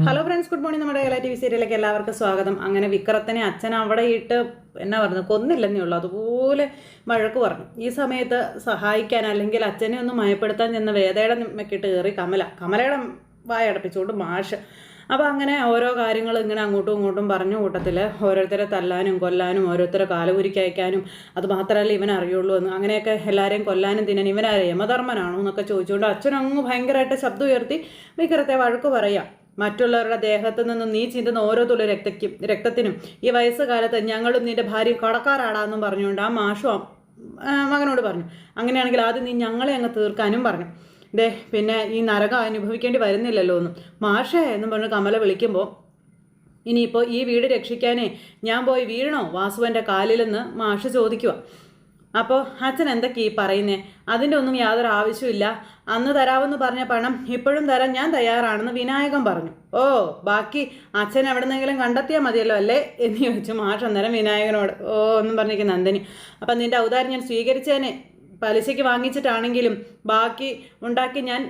Hello friends good morning നമ്മുടെ Kerala T V സീരിയലിലേക്ക് എല്ലാവർക്കും സ്വാഗതം. അങ്ങനെ വിക്രത്തിനെ അച്ഛൻ അവിടെ ഇട്ട് എന്നാ പറഞ്ഞു കൊന്നില്ലെന്നേ ഉള്ളൂ. അതുപോലെ മഴക്ക് പറഞ്ഞു. ഈ സമയത്ത് സഹായിക്കാൻ അല്ലെങ്കിൽ അച്ഛനെ ഒന്ന് മയപ്പെടുത്താൻ ചെന്ന വേദയുടെ നിമ്മക്കിട്ട് കയറി കമല. കമലയുടെ വായടപ്പിച്ചുകൊണ്ട് മാഷ്. അപ്പോൾ അങ്ങനെ ഓരോ കാര്യങ്ങൾ ഇങ്ങനെ അങ്ങോട്ടും ഇങ്ങോട്ടും പറഞ്ഞു കൂട്ടത്തിൽ ഓരോരുത്തരെ തല്ലാനും കൊല്ലാനും ഓരോരുത്തരെ കാലുകുരിക്ക് അയക്കാനും. അത് മാത്രമല്ല ഇവൻ അറിയുള്ളൂ എന്ന്. അങ്ങനെയൊക്കെ എല്ലാവരെയും കൊല്ലാനും തിന്നാൻ ഇവനാരെ യമധർമ്മനാണോ എന്നൊക്കെ ചോദിച്ചുകൊണ്ട് അച്ഛൻ അങ്ങ് ഭയങ്കരമായിട്ട് ശബ്ദം ഉയർത്തി വിക്രത്തെ വഴക്ക് പറയാം. മറ്റുള്ളവരുടെ ദേഹത്ത് നിന്നും നീ ചിന്തുന്ന ഓരോ തുള്ളി രക്തയ്ക്കും രക്തത്തിനും ഈ വയസ്സുകാലത്ത് ഞങ്ങളും നിന്റെ ഭാര്യയും കടക്കാരാടാന്നും പറഞ്ഞുകൊണ്ട് ആ മാഷു മകനോട് പറഞ്ഞു. അങ്ങനെയാണെങ്കിൽ ആദ്യം നീ ഞങ്ങളെ അങ്ങ് തീർക്കാനും പറഞ്ഞു. ദേ പിന്നെ ഈ നരകം അനുഭവിക്കേണ്ടി വരുന്നില്ലല്ലോ എന്നും. മാഷേ എന്നും പറഞ്ഞ് കമല വിളിക്കുമ്പോൾ ഇനിയിപ്പോൾ ഈ വീട് രക്ഷിക്കാനേ ഞാൻ പോയി വീഴണോ? വാസുവന്റെ കാലിലെന്ന് മാഷ് ചോദിക്കുക അപ്പോൾ അച്ഛൻ എന്തൊക്കെയാ ഈ പറയുന്നേ? അതിന്റെ ഒന്നും യാതൊരു ആവശ്യമില്ല അന്ന് തരാമെന്ന് പറഞ്ഞ പണം ഇപ്പോഴും തരാൻ ഞാൻ തയ്യാറാണെന്ന് വിനായകൻ പറഞ്ഞു. ഓ ബാക്കി അച്ഛൻ എവിടെന്നെങ്കിലും കണ്ടെത്തിയാൽ മതിയല്ലോ അല്ലേ? എന്ന് ചോദിച്ചു മാഷ് അന്നേരം വിനായകനോട്. ഓ എന്നും പറഞ്ഞിരിക്കുന്ന നന്ദിനി. അപ്പം നിന്റെ ഔദാരം ഞാൻ സ്വീകരിച്ചേനെ. പലിശയ്ക്ക് വാങ്ങിച്ചിട്ടാണെങ്കിലും ബാക്കി ഉണ്ടാക്കി ഞാൻ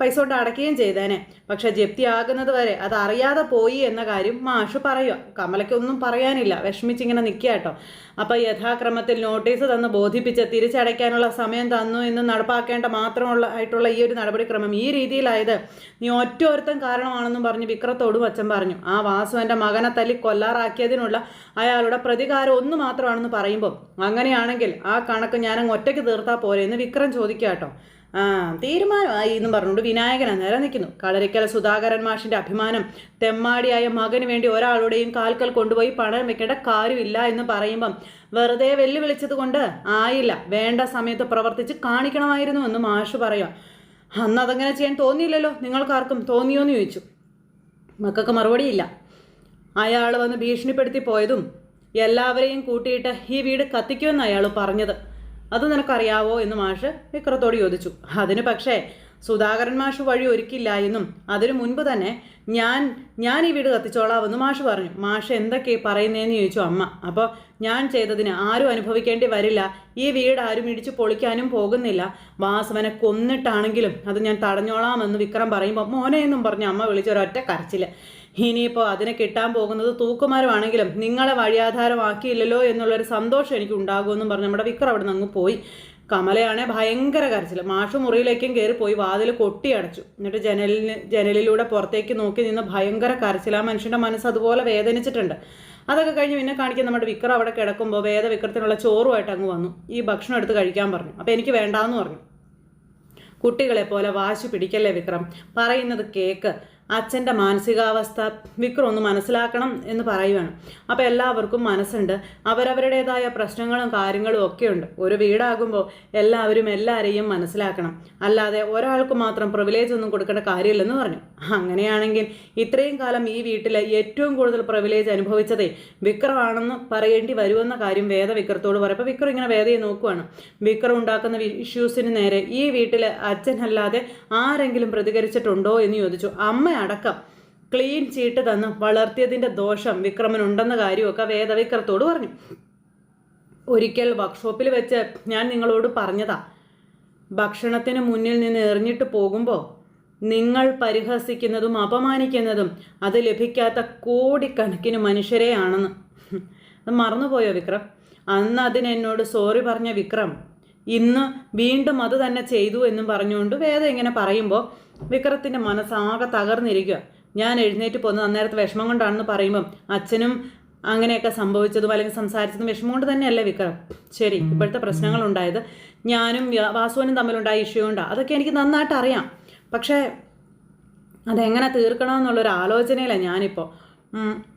പൈസ കൊണ്ട് അടയ്ക്കുകയും ചെയ്തേനെ. പക്ഷെ ജപ്തിയാകുന്നത് വരെ അത് അറിയാതെ പോയി എന്ന കാര്യം മാഷ് പറയുക കമലയ്ക്കൊന്നും പറയാനില്ല. വിഷമിച്ചിങ്ങനെ നിൽക്കുക കേട്ടോ. അപ്പോൾ യഥാക്രമത്തിൽ നോട്ടീസ് തന്ന് ബോധിപ്പിച്ച് തിരിച്ചടയ്ക്കാനുള്ള സമയം തന്നു എന്ന് നടപ്പാക്കേണ്ട മാത്രമുള്ള ആയിട്ടുള്ള ഈ ഒരു നടപടിക്രമം ഈ രീതിയിലായത് നീ ഒറ്റ ഒരുത്തൻ കാരണമാണെന്നും പറഞ്ഞ് വിക്രത്തോടും അച്ഛൻ പറഞ്ഞു. ആ വാസു എന്റെ മകനെ തല്ലി കൊല്ലാറാക്കിയതിനുള്ള അയാളുടെ പ്രതികാരം ഒന്ന് മാത്രമാണെന്ന് പറയുമ്പോൾ അങ്ങനെയാണെങ്കിൽ ആ കണക്ക് ഞാനങ്ങ് ഒറ്റയ്ക്ക് തീർത്താൽ പോരെ എന്ന് വിക്രം ചോദിക്കുക കേട്ടോ ആ തീരുമാനമായി എന്നും പറഞ്ഞുകൊണ്ട് വിനായകൻ അന്നേരം നിൽക്കുന്നു കളരിക്കൽ സുധാകരൻ മാഷിന്റെ അഭിമാനം തെമ്മാടിയായ മകന് വേണ്ടി ഒരാളുടെയും കാൽക്കൽ കൊണ്ടുപോയി പണം വെക്കേണ്ട കാര്യമില്ല എന്ന് പറയുമ്പം വെറുതെ വെല്ലുവിളിച്ചത് കൊണ്ട് ആയില്ല. വേണ്ട സമയത്ത് പ്രവർത്തിച്ച് കാണിക്കണമായിരുന്നു എന്ന് മാഷ് പറയാം. അന്ന് അതങ്ങനെ ചെയ്യാൻ തോന്നിയില്ലല്ലോ. നിങ്ങൾക്കാർക്കും തോന്നിയോന്ന് ചോദിച്ചു. മക്കൾക്ക് മറുപടിയില്ല. അയാൾ വന്ന് ഭീഷണിപ്പെടുത്തി പോയതും എല്ലാവരെയും കൂട്ടിയിട്ട് ഈ വീട് കത്തിക്കുമെന്ന് അയാൾ പറഞ്ഞത്. അത് നിനക്കറിയാവോ എന്ന് മാഷ് വിക്രത്തോട് ചോദിച്ചു. അതിന് പക്ഷേ സുധാകരൻ മാഷ് വഴി ഒരുക്കില്ല എന്നും അതിനു മുൻപ് തന്നെ ഞാൻ ഞാൻ ഈ വീട് കത്തിച്ചോളാമെന്ന് മാഷ് പറഞ്ഞു. മാഷ് എന്തൊക്കെ പറയുന്നതെന്ന് ചോദിച്ചു അമ്മ. അപ്പോൾ ഞാൻ ചെയ്തതിന് ആരും അനുഭവിക്കേണ്ടി വരില്ല. ഈ വീട് ആരും ഇടിച്ച് പൊളിക്കാനും പോകുന്നില്ല. വാസവനെ കൊന്നിട്ടാണെങ്കിലും അത് ഞാൻ തടഞ്ഞോളാമെന്ന് വിക്രം പറയുമ്പോൾ മോനെ എന്നും പറഞ്ഞ് അമ്മ വിളിച്ചൊരൊറ്റ കരച്ചിൽ. ഇനിയിപ്പോൾ അതിനെ കിട്ടാൻ പോകുന്നത് തൂക്കുമാരമാണെങ്കിലും നിങ്ങളെ വഴിയാധാരമാക്കിയില്ലല്ലോ എന്നുള്ളൊരു സന്തോഷം എനിക്ക് ഉണ്ടാകുമെന്നും പറഞ്ഞ് നമ്മുടെ വിക്രം അവിടെ നിന്ന് അങ്ങ് പോയി. കമലയാണെ ഭയങ്കര കരച്ചിൽ മാഷ് മുറിയിലേക്കും കയറി പോയി വാതിൽ കൊട്ടിയടച്ചു എന്നിട്ട് ജനലിന് ജനലിലൂടെ പുറത്തേക്ക് നോക്കി നിന്ന് ഭയങ്കര കരച്ചിൽ ആ മനുഷ്യന്റെ മനസ്സ് അതുപോലെ വേദനിച്ചിട്ടുണ്ട്. അതൊക്കെ കഴിഞ്ഞ് പിന്നെ കാണിക്കാൻ നമ്മുടെ വിക്രം അവിടെ കിടക്കുമ്പോൾ വേദ വിക്രത്തിനുള്ള ചോറുമായിട്ട് അങ്ങ് വന്നു. ഈ ഭക്ഷണം എടുത്ത് കഴിക്കാൻ പറഞ്ഞു. അപ്പോൾ എനിക്ക് വേണ്ടാന്ന് പറഞ്ഞു. കുട്ടികളെ പോലെ വാശി പിടിക്കല്ലേ വിക്രം? പറയുന്നത് കേക്ക്. അച്ഛന്റെ മാനസികാവസ്ഥ വിക്രം ഒന്ന് മനസ്സിലാക്കണം എന്ന് പറയുവാണ്. അപ്പോൾ എല്ലാവർക്കും മനസ്സുണ്ട്. അവരവരുടേതായ പ്രശ്നങ്ങളും കാര്യങ്ങളും ഒക്കെ ഉണ്ട് ഒരു വീടാകുമ്പോൾ എല്ലാവരും എല്ലാവരെയും മനസ്സിലാക്കണം. അല്ലാതെ ഒരാൾക്ക് മാത്രം പ്രിവിലേജ് ഒന്നും കൊടുക്കേണ്ട കാര്യമില്ലെന്ന് പറഞ്ഞു. അങ്ങനെയാണെങ്കിൽ ഇത്രയും കാലം ഈ വീട്ടിൽ ഏറ്റവും കൂടുതൽ പ്രിവിലേജ് അനുഭവിച്ചതേ വിക്രമാണെന്ന് പറയേണ്ടി വരുമെന്ന കാര്യം വേദ വിക്രത്തോട് പറയപ്പോൾ വിക്രം ഇങ്ങനെ വേദയെ നോക്കുവാണ്. വിക്രം ഉണ്ടാക്കുന്ന ഇഷ്യൂസിന് നേരെ ഈ വീട്ടിൽ അച്ഛനല്ലാതെ ആരെങ്കിലും പ്രതികരിച്ചിട്ടുണ്ടോ എന്ന് ചോദിച്ചു. അമ്മ അടക്കം. ക്ലീൻ ചീട്ട് തന്ന് വളർത്തിയതിന്റെ ദോഷം വിക്രമനുണ്ടെന്ന കാര്യമൊക്കെ വേദവിക്രത്തോട് പറഞ്ഞു. ഒരിക്കൽ വർക്ക്ഷോപ്പിൽ വെച്ച് ഞാൻ നിങ്ങളോട് പറഞ്ഞതാ. ഭക്ഷണത്തിന് മുന്നിൽ നിന്ന് എറിഞ്ഞിട്ട് പോകുമ്പോൾ നിങ്ങൾ പരിഹസിക്കുന്നതും അപമാനിക്കുന്നതും അത് ലഭിക്കാത്ത കോടിക്കണക്കിന് മനുഷ്യരെയാണെന്ന്. അത് മറന്നുപോയോ വിക്രം? അന്ന് അതിന് എന്നോട് സോറി പറഞ്ഞ വിക്രം ഇന്ന് വീണ്ടും അത് തന്നെ ചെയ്തു എന്നും പറഞ്ഞുകൊണ്ട് വേദം ഇങ്ങനെ പറയുമ്പോൾ വിക്രത്തിന്റെ മനസ്സാകെ തകർന്നിരിക്കുക ഞാൻ എഴുന്നേറ്റ് പോകുന്നത് അന്നേരത്തെ വിഷമം കൊണ്ടാണെന്ന് പറയുമ്പം അച്ഛനും അങ്ങനെയൊക്കെ സംഭവിച്ചതും അല്ലെങ്കിൽ സംസാരിച്ചതും വിഷമം കൊണ്ട് തന്നെയല്ലേ വിക്രം? ശരി ഇപ്പോഴത്തെ പ്രശ്നങ്ങൾ ഉണ്ടായത്. ഞാനും വാസുവനും തമ്മിലുണ്ടായ ഇഷ്യൂ ഉണ്ടാ അതൊക്കെ എനിക്ക് നന്നായിട്ട് അറിയാം. പക്ഷേ അതെങ്ങനെ തീർക്കണമെന്നുള്ളൊരു ആലോചനയിലാണ് ഞാനിപ്പോൾ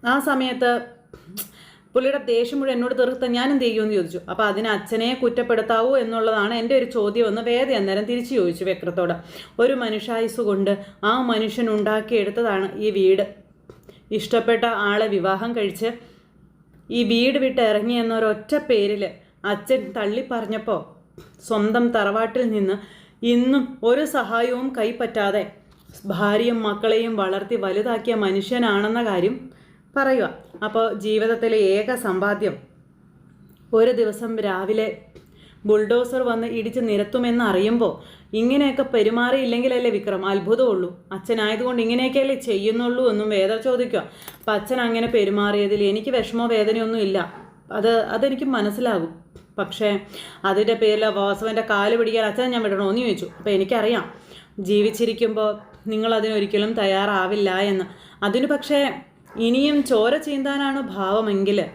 ആ സമയത്ത് പുള്ളിയുടെ ദേഷ്യം മുഴുവൻ എന്നോട് തീർത്ത ഞാൻ എന്ത് ചെയ്യുമെന്ന് ചോദിച്ചു. അപ്പോൾ അതിന് അച്ഛനെ കുറ്റപ്പെടുത്താവൂ എന്നുള്ളതാണ് എന്റെ ഒരു ചോദ്യം എന്ന് വേദ അന്നേരം തിരിച്ചു ചോദിച്ചു വ്യക്രത്തോട്. ഒരു മനുഷ്യായുസ് കൊണ്ട് ആ മനുഷ്യൻ ഉണ്ടാക്കിയെടുത്തതാണ് ഈ വീട്. ഇഷ്ടപ്പെട്ട ആളെ വിവാഹം കഴിച്ച് ഈ വീട് വിട്ട് ഇറങ്ങി എന്നൊരൊറ്റ പേരിൽ അച്ഛൻ തള്ളി പറഞ്ഞപ്പോൾ സ്വന്തം തറവാട്ടിൽ നിന്ന് ഇന്നും ഒരു സഹായവും കൈപ്പറ്റാതെ ഭാര്യയും മക്കളെയും വളർത്തി വലുതാക്കിയ മനുഷ്യനാണെന്ന കാര്യം പറയുക അപ്പോൾ ജീവിതത്തിലെ ഏക സമ്പാദ്യം ഒരു ദിവസം രാവിലെ ബുൾഡോസർ വന്ന് ഇടിച്ച് നിരത്തുമെന്ന് അറിയുമ്പോൾ ഇങ്ങനെയൊക്കെ പെരുമാറിയില്ലെങ്കിലല്ലേ വിക്രം? അത്ഭുതമുള്ളൂ. അച്ഛനായതുകൊണ്ട് ഇങ്ങനെയൊക്കെയല്ലേ ചെയ്യുന്നുള്ളൂ എന്നും വേദ ചോദിക്കുക അപ്പം അച്ഛൻ അങ്ങനെ പെരുമാറിയതിൽ എനിക്ക് വിഷമോ വേദനയൊന്നും ഇല്ല. അത് അതെനിക്ക് മനസ്സിലാകും. പക്ഷേ അതിന്റെ പേരിൽ വാസവന്റെ കാൽ പിടിക്കാൻ അച്ഛൻ ഞാൻ വിടണോ എന്ന് ചോദിച്ചു. അപ്പോൾ എനിക്കറിയാം. ജീവിച്ചിരിക്കുമ്പോൾ നിങ്ങൾ അതിനൊരിക്കലും തയ്യാറാവില്ല എന്ന്. അതിന് പക്ഷേ ഇനിയും ചോര ചീന്താനാണ് ഭാവമെങ്കിൽ?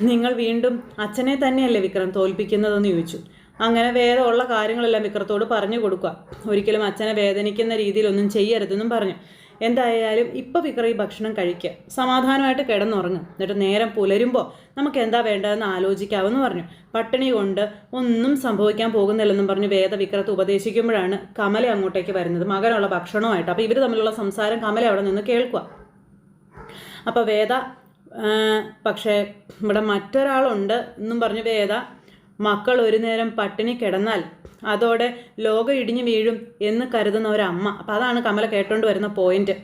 നിങ്ങൾ വീണ്ടും അച്ഛനെ തന്നെയല്ലേ വിക്രം തോൽപ്പിക്കുന്നതെന്ന് ചോദിച്ചു. അങ്ങനെ വേറെ ഉള്ള കാര്യങ്ങളെല്ലാം വിക്രത്തോട് പറഞ്ഞു കൊടുക്കുക. ഒരിക്കലും അച്ഛനെ വേദനിക്കുന്ന രീതിയിലൊന്നും ചെയ്യരുതെന്നും പറഞ്ഞു. എന്തായാലും ഇപ്പോൾ വിക്രം ഈ ഭക്ഷണം കഴിക്കുക സമാധാനമായിട്ട് കിടന്നുറങ്ങും. എന്നിട്ട് നേരം പുലരുമ്പോൾ നമുക്ക് എന്താ വേണ്ടതെന്ന് ആലോചിക്കാമെന്ന് പറഞ്ഞു. പട്ടിണി കൊണ്ട് ഒന്നും സംഭവിക്കാൻ പോകുന്നില്ലെന്നും പറഞ്ഞു വേദ വിക്രത്ത് ഉപദേശിക്കുമ്പോഴാണ് കമല അങ്ങോട്ടേക്ക് വരുന്നത്. മകനുള്ള ഭക്ഷണമായിട്ട് അപ്പോൾ ഇവർ തമ്മിലുള്ള സംസാരം കമല അവിടെ നിന്ന് കേൾക്കുക. അപ്പോൾ വേദ പക്ഷേ ഇവിടെ മറ്റൊരാളുണ്ട് എന്നും പറഞ്ഞ് വേദ മക്കൾ ഒരു നേരം പട്ടിണി കിടന്നാൽ അതോടെ ലോകം ഇടിഞ്ഞു വീഴും എന്ന് കരുതുന്ന ഒരമ്മ. അപ്പോൾ അതാണ് കമല കേട്ടോണ്ട് വരുന്ന പോയിന്റ്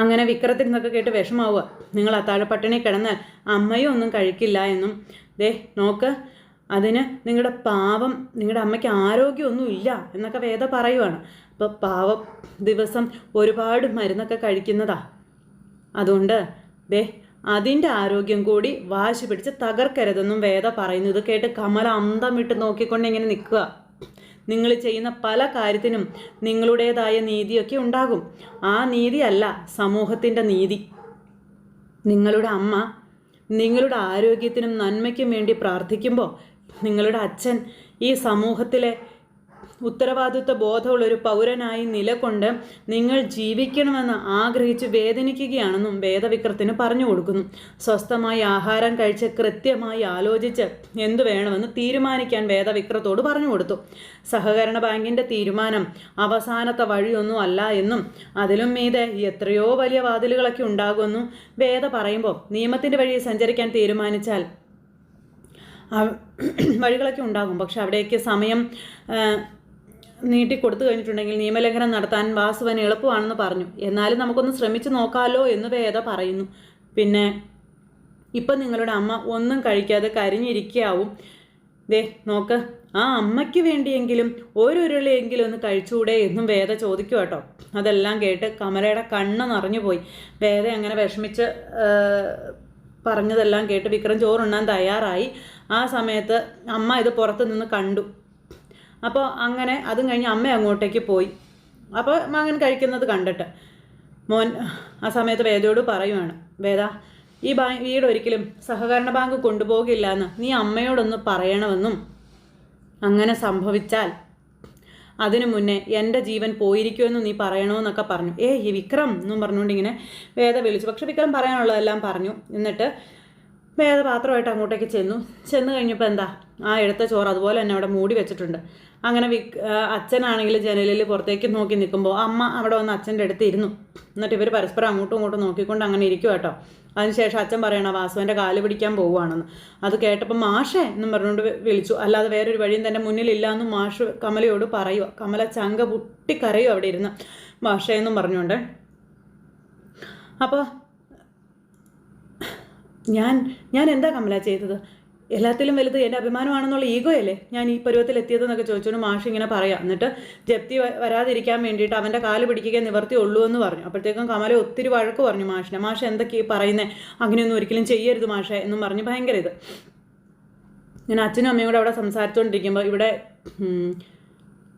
അങ്ങനെ വിക്രത്തിൽ നിന്നൊക്കെ കേട്ട് വിഷമാവുക. നിങ്ങൾ അത്താഴ പട്ടിണി കിടന്നാൽ അമ്മയും ഒന്നും കഴിക്കില്ല എന്നും. ദേ നോക്ക് അതിന് നിങ്ങളുടെ പാവം നിങ്ങളുടെ അമ്മയ്ക്ക് ആരോഗ്യമൊന്നും ഇല്ല എന്നൊക്കെ വേദ പറയുവാണ്. അപ്പോൾ പാവം ദിവസം ഒരുപാട് മരുന്നൊക്കെ കഴിക്കുന്നതാ. അതുകൊണ്ട് ദേ അതിന്റെ ആരോഗ്യം കൂടി വാശി പിടിച്ച് തകർക്കരുതെന്നും വേദ പറയുന്നു. ഇത് കേട്ട് കമല അന്തം വിട്ട് നോക്കിക്കൊണ്ട് ഇങ്ങനെ നിൽക്കുക. നിങ്ങൾ ചെയ്യുന്ന പല കാര്യത്തിനും നിങ്ങളുടേതായ നീതിയൊക്കെ ഉണ്ടാകും. ആ നീതിയല്ല സമൂഹത്തിന്റെ നീതി. നിങ്ങളുടെ അമ്മ നിങ്ങളുടെ ആരോഗ്യത്തിനും നന്മയ്ക്കും വേണ്ടി പ്രാർത്ഥിക്കുമ്പോൾ നിങ്ങളുടെ അച്ഛൻ ഈ സമൂഹത്തിലെ ഉത്തരവാദിത്വ ബോധമുള്ളൊരു പൗരനായി നിലകൊണ്ട് നിങ്ങൾ ജീവിക്കണമെന്ന് ആഗ്രഹിച്ച് വേദനിക്കുകയാണെന്നും വേദവിക്രത്തിന് പറഞ്ഞു കൊടുക്കുന്നു. സ്വസ്ഥമായി ആഹാരം കഴിച്ച് കൃത്യമായി ആലോചിച്ച് എന്തു വേണമെന്ന് തീരുമാനിക്കാൻ വേദവിക്രത്തോട് പറഞ്ഞു കൊടുത്തു. സഹകരണ ബാങ്കിന്റെ തീരുമാനം അവസാനത്തെ വഴിയൊന്നും അല്ല എന്നും അതിലും മീതെ എത്രയോ വലിയ വാതിലുകളൊക്കെ ഉണ്ടാകുമെന്നും വേദ പറയുമ്പോൾ നിയമത്തിന്റെ വഴി സഞ്ചരിക്കാൻ തീരുമാനിച്ചാൽ വഴികളൊക്കെ ഉണ്ടാകും. പക്ഷെ അവിടേക്ക് സമയം നീട്ടി കൊടുത്തു കഴിഞ്ഞിട്ടുണ്ടെങ്കിൽ നിയമലംഘനം നടത്താൻ വാസുവന് എളുപ്പമാണെന്ന് പറഞ്ഞു. എന്നാലും നമുക്കൊന്ന് ശ്രമിച്ചു നോക്കാമല്ലോ എന്ന് വേദ പറയുന്നു. പിന്നെ ഇപ്പം നിങ്ങളുടെ അമ്മ ഒന്നും കഴിക്കാതെ കരിഞ്ഞിരിക്കാവും. ദേ നോക്ക് ആ അമ്മയ്ക്ക് വേണ്ടിയെങ്കിലും ഒരു ഉരുളിയെങ്കിലും ഒന്ന് കഴിച്ചുകൂടെ എന്നും വേദ ചോദിക്കും കേട്ടോ. അതെല്ലാം കേട്ട് കമലയുടെ കണ്ണ് നിറഞ്ഞു പോയി വേദ അങ്ങനെ വിഷമിച്ച് പറഞ്ഞതെല്ലാം കേട്ട് വിക്രം ചോറുണ്ണാൻ തയ്യാറായി. ആ സമയത്ത് അമ്മ ഇത് പുറത്ത് നിന്ന് കണ്ടു. അപ്പോൾ അങ്ങനെ അതും കഴിഞ്ഞ് അമ്മ അങ്ങോട്ടേക്ക് പോയി. അപ്പോൾ മകൻ കഴിക്കുന്നത് കണ്ടിട്ട്. മോൻ ആ സമയത്ത് വേദയോട് പറയുവാണ് വേദ ഈ ബാ വീട് ഒരിക്കലും സഹകരണ ബാങ്ക് കൊണ്ടുപോകില്ല എന്ന് നീ അമ്മയോടൊന്ന് പറയണമെന്നും. അങ്ങനെ സംഭവിച്ചാൽ അതിനു മുന്നേ എന്റെ ജീവൻ പോയിരിക്കുമെന്ന് നീ പറയണമെന്നൊക്കെ പറഞ്ഞു. ഏ ഈ വിക്രം എന്നും പറഞ്ഞുകൊണ്ട് ഇങ്ങനെ വേദ വിളിച്ചു. പക്ഷെ വിക്രം പറയാനുള്ളതെല്ലാം പറഞ്ഞു. എന്നിട്ട് വേദ പാത്രമായിട്ട് അങ്ങോട്ടേക്ക് ചെന്നു. ചെന്ന് കഴിഞ്ഞപ്പോൾ എന്താ? ആ എടുത്ത ചോറ് അതുപോലെ തന്നെ അവിടെ മൂടി വെച്ചിട്ടുണ്ട്. അങ്ങനെ വി അച്ഛനാണെങ്കിൽ ജനലിൽ പുറത്തേക്ക് നോക്കി നിൽക്കുമ്പോൾ അമ്മ അവിടെ വന്ന് അച്ഛന്റെ അടുത്ത് ഇരുന്നു. എന്നിട്ട് ഇവർ പരസ്പരം അങ്ങോട്ടും ഇങ്ങോട്ടും നോക്കിക്കൊണ്ട് അങ്ങനെ ഇരിക്കും കേട്ടോ അതിനുശേഷം അച്ഛൻ പറയണ വാസുവിന്റെ കാൽ പിടിക്കാൻ പോവുകയാണെന്ന് അത് കേട്ടപ്പോൾ മാഷേ എന്നും പറഞ്ഞുകൊണ്ട് വിളിച്ചു. അല്ലാതെ വേറൊരു വഴിയും തന്റെ മുന്നിലില്ല എന്നും മാഷ് കമലയോട് പറയുക കമല ചങ്ക പൊട്ടിക്കരയും അവിടെ ഇരുന്ന്. മാഷേ എന്നും പറഞ്ഞുകൊണ്ട്. അപ്പോൾ ഞാൻ ഞാൻ എന്താ കമല ചെയ്തത്? എല്ലാത്തിലും വലുത് എന്റെ അഭിമാനമാണെന്നുള്ള ഈഗോയല്ലേ? ഞാൻ ഈ പരുവത്തിൽ എത്തിയതെന്നൊക്കെ ചോദിച്ചോണ്ട് മാഷ് ഇങ്ങനെ പറയാം. എന്നിട്ട് ജപ്തി വരാതിരിക്കാൻ വേണ്ടിയിട്ട് അവന്റെ കാൽ പിടിക്കുക നിവർത്തിയുള്ളൂ എന്ന് പറഞ്ഞു. അപ്പോഴത്തേക്കും കമല ഒത്തിരി വഴക്ക് പറഞ്ഞു മാഷിനെ. മാഷ് എന്തൊക്കെയാ പറയുന്നത് അങ്ങനെയൊന്നും ഒരിക്കലും ചെയ്യരുത് മാഷെ എന്നും പറഞ്ഞ് ഭയങ്കര ഇത്. ഞാൻ അച്ഛനും അമ്മയും കൂടെ അവിടെ സംസാരിച്ചുകൊണ്ടിരിക്കുമ്പോൾ ഇവിടെ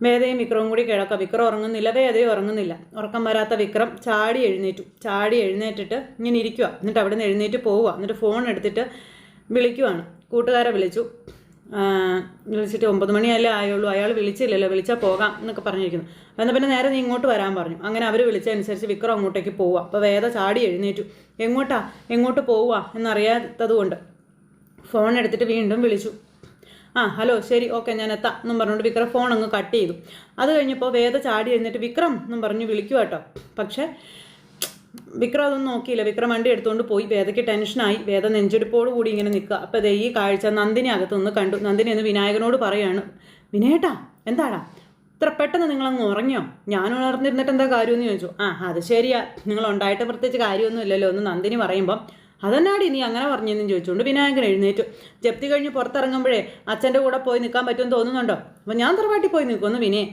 വേദയും വിക്രവും കൂടി കിടക്കാം വിക്രം ഉറങ്ങുന്നില്ല. വേദയും ഉറങ്ങുന്നില്ല. ഉറക്കം വരാത്ത വിക്രം ചാടി എഴുന്നേറ്റു. ചാടി എഴുന്നേറ്റിട്ട് ഇങ്ങനെ ഇരിക്കുക എന്നിട്ട് അവിടെ നിന്ന് എഴുന്നേറ്റ് പോവുക എന്നിട്ട് ഫോൺ എടുത്തിട്ട് വിളിക്കുവാണ്. കൂട്ടുകാരെ വിളിച്ചു. വിളിച്ചിട്ട് ഒമ്പത് മണിയല്ലേ ആയുള്ളൂ. അയാൾ വിളിച്ചില്ലല്ലോ. വിളിച്ചാൽ പോകാം എന്നൊക്കെ പറഞ്ഞിരിക്കുന്നു. എന്നാൽ പിന്നെ നേരെ നീ ഇങ്ങോട്ട് വരാൻ പറഞ്ഞു. അങ്ങനെ അവർ വിളിച്ചതനുസരിച്ച് വിക്രം അങ്ങോട്ടേക്ക് പോവുക അപ്പോൾ വേദ ചാടി എഴുന്നേറ്റു. എങ്ങോട്ടാ? എങ്ങോട്ട് പോവുക എന്നറിയാത്തത് കൊണ്ട് ഫോൺ എടുത്തിട്ട് വീണ്ടും വിളിച്ചു. ആ ഹലോ ശരി ഓക്കെ ഞാൻ എത്താം എന്നും പറഞ്ഞുകൊണ്ട് വിക്രം ഫോൺ അങ്ങ് കട്ട് ചെയ്തു. അത് കഴിഞ്ഞപ്പോൾ വേദ ചാടി എഴുന്നേറ്റ് വിക്രം എന്നും പറഞ്ഞ് വിളിക്കുക കേട്ടോ പക്ഷേ വിക്രം അതൊന്നും നോക്കിയില്ല. വിക്രം വണ്ടി എടുത്തുകൊണ്ട് പോയി. വേദയ്ക്ക് ടെൻഷനായി വേദ നെഞ്ചെടുപ്പോട് കൂടി ഇങ്ങനെ നിൽക്കുക. അപ്പോൾ ദേ ഈ കാഴ്ച നന്ദിനി അകത്ത് നിന്ന് കണ്ടു. നന്ദിനി എന്ന് വിനായകനോട് പറയാണ് വിനയേട്ടാ എന്താടാ? ഇത്ര പെട്ടെന്ന് നിങ്ങളങ്ങ് ഉറങ്ങിയോ? ഞാൻ ഉണർന്നിരുന്നിട്ട് എന്താ കാര്യമെന്ന് ചോദിച്ചു. ആ അത് ശരിയാ. നിങ്ങൾ ഉണ്ടായിട്ട് പ്രത്യേകിച്ച് കാര്യമൊന്നും ഇല്ലല്ലോ എന്ന് നന്ദിനി പറയുമ്പം അതെന്നാടി നീ അങ്ങനെ പറഞ്ഞെന്നും ചോദിച്ചുകൊണ്ട് വിനായകൻ എഴുന്നേറ്റു. ജപ്തി കഴിഞ്ഞ് പുറത്തിറങ്ങുമ്പോഴേ അച്ഛന്റെ കൂടെ പോയി നിൽക്കാൻ പറ്റുമെന്ന് തോന്നുന്നുണ്ടോ? അപ്പോൾ ഞാൻ തറവാട്ടിൽ പോയി നിൽക്കുമെന്ന് വിനയൻ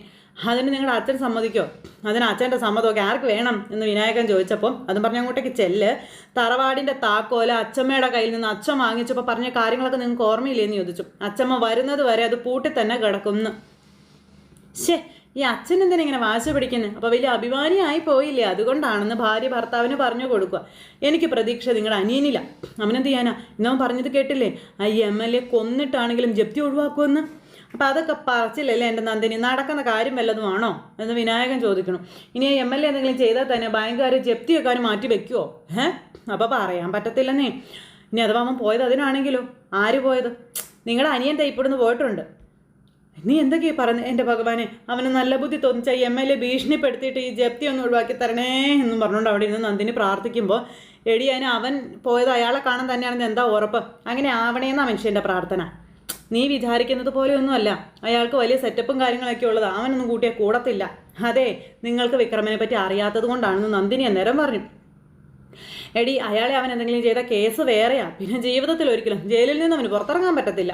അതിന് നിങ്ങളുടെ അച്ഛൻ സമ്മതിക്കോ? അതിന് അച്ഛന്റെ സമ്മതമൊക്കെ ആർക്ക് വേണം എന്ന് വിനായകൻ ചോദിച്ചപ്പോൾ അതും പറഞ്ഞ അങ്ങോട്ടേക്ക് ചെല്ല്. തറവാടിന്റെ താക്കോൽ അച്ഛമ്മയുടെ കയ്യിൽ നിന്ന് അച്ഛൻ വാങ്ങിച്ചപ്പോൾ പറഞ്ഞ കാര്യങ്ങളൊക്കെ നിങ്ങൾക്ക് ഓർമ്മയില്ലേന്ന് ചോദിച്ചു. അച്ഛമ്മ വരുന്നത് വരെ അത് പൂട്ടി തന്നെ കിടക്കുന്നു. ശേ ഈ അച്ഛൻ എന്തിനാ ഇങ്ങനെ വാശ പിടിക്കുന്നത് അപ്പോൾ വലിയ അഭിമാനിയായി പോയില്ലേ? അതുകൊണ്ടാണെന്ന് ഭാര്യ ഭർത്താവിന് പറഞ്ഞു കൊടുക്കുക. എനിക്ക് പ്രതീക്ഷ നിങ്ങളുടെ അനിയനില്ല അവനെന്ത് ചെയ്യാനാ? ഇന്നവൻ പറഞ്ഞത് കേട്ടില്ലേ? ആ എം എൽ എ കൊന്നിട്ടാണെങ്കിലും ജപ്തി ഒഴിവാക്കുമെന്ന്? അപ്പം അതൊക്കെ പറച്ചില്ലല്ലേ എന്റെ നന്ദിനി? നടക്കുന്ന കാര്യം വല്ലതുമാണോ എന്ന് വിനായകൻ ചോദിക്കണം. ഇനി എം എൽ എ എന്തെങ്കിലും ചെയ്താൽ തന്നെ ബാങ്കുകാർ ജപ്തി വെക്കാൻ മാറ്റി വെക്കുമോ ഏ അപ്പോൾ പറയാൻ പറ്റത്തില്ലെന്നേ. ഇനി അഥവാ അവൻ പോയത് അതിനാണെങ്കിലോ? ആര് പോയത്? നിങ്ങളുടെ അനിയൻ തൈപ്പിടുന്ന് പോയിട്ടുണ്ട്. നീ എന്തൊക്കെയാ പറഞ്ഞു? എന്റെ ഭഗവാനെ അവന് നല്ല ബുദ്ധി തോന്നിച്ച എം എൽ എ ഭീഷണിപ്പെടുത്തിയിട്ട് ഈ ജപ്തി ഒന്ന് ഒഴിവാക്കി തരണേ എന്നും പറഞ്ഞുകൊണ്ട് അവിടെ ഇരുന്ന് നന്ദിനി പ്രാർത്ഥിക്കുമ്പോൾ എടി അതിന് അവൻ പോയത് അയാളെ കാണാൻ തന്നെയാണെന്ന് എന്താ ഉറപ്പ്? അങ്ങനെ ആവണേന്നാ മനുഷ്യന്റെ പ്രാർത്ഥന. നീ വിചാരിക്കുന്നത് പോലെയൊന്നുമല്ല. അയാൾക്ക് വലിയ സെറ്റപ്പും കാര്യങ്ങളൊക്കെ ഉള്ളത്. അവനൊന്നും കൂട്ടിയാൽ കൂടത്തില്ല. അതെ നിങ്ങൾക്ക് വിക്രമനെ പറ്റി അറിയാത്തത് കൊണ്ടാണെന്ന് നന്ദിനി അന്നേരം പറഞ്ഞു. എടി അയാളെ അവൻ എന്തെങ്കിലും ചെയ്ത കേസ് വേറെയാ. പിന്നെ ജീവിതത്തിൽ ഒരിക്കലും ജയിലിൽ നിന്ന് അവന് പുറത്തിറങ്ങാൻ പറ്റത്തില്ല.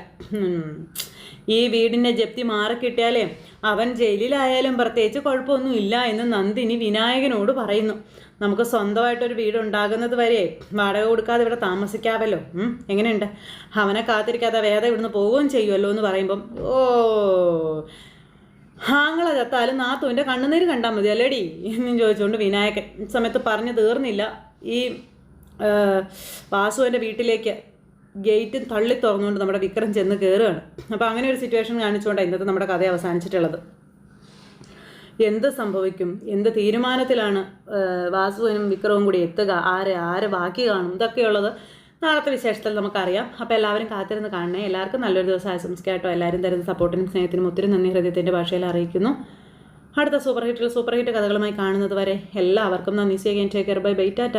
ഈ വീടിന്റെ ജപ്തി മാറിക്കിട്ടിയാലേ അവൻ ജയിലിലായാലും പ്രത്യേകിച്ച് കുഴപ്പമൊന്നും ഇല്ല എന്ന് നന്ദിനി വിനായകനോട് പറയുന്നു. നമുക്ക് സ്വന്തമായിട്ടൊരു വീട് ഉണ്ടാകുന്നത് വരെ വാടക കൊടുക്കാതെ ഇവിടെ താമസിക്കാമല്ലോ എങ്ങനെയുണ്ട്? അവനെ കാത്തിരിക്കാതെ വേദ ഇവിടുന്ന് പോവുകയും ചെയ്യുമല്ലോ എന്ന് പറയുമ്പം ഓ ഹാങ്ങള ചത്താലും നാത്തുവിന്റെ കണ്ണുനീര് കണ്ടാൽ മതി അല്ലേടി? എന്നും ചോദിച്ചുകൊണ്ട് വിനായകൻ സമയത്ത് പറഞ്ഞു തീർന്നില്ല. ഈ വാസുവിന്റെ വീട്ടിലേക്ക് ഗേറ്റ് തള്ളി തുറന്നുകൊണ്ട് നമ്മുടെ വിക്രം ചെന്ന് കയറുകയാണ് അപ്പോൾ അങ്ങനെ ഒരു സിറ്റുവേഷൻ കാണിച്ചുകൊണ്ടാണ് ഇന്നത്തെ നമ്മുടെ കഥ അവസാനിച്ചിട്ടുള്ളത്. എന്ത് സംഭവിക്കും? എന്ത് തീരുമാനത്തിലാണ് വാസുവിനും വിക്രവും കൂടി എത്തുക? ആര് ആര് ബാക്കി കാണും? ഇതൊക്കെയുള്ളത് നാളത്തെ വിശേഷത്തിൽ നമുക്കറിയാം. അപ്പോൾ എല്ലാവരും കാത്തിരുന്ന് കാണണേ. എല്ലാവർക്കും നല്ലൊരു ദിവസം ആശംസിക്കാട്ടോ. എല്ലാവരും തരുന്ന സപ്പോർട്ടിനും സ്നേഹത്തിനും ഒത്തിരി നന്ദി ഹൃദയത്തിന്റെ ഭാഷയിൽ അറിയിക്കുന്നു. അടുത്ത സൂപ്പർ ഹിറ്റിൽ സൂപ്പർ ഹിറ്റ് കഥകളുമായി കാണുന്നത് വരെ എല്ലാവർക്കും നന്ദി. See again care bye bye tata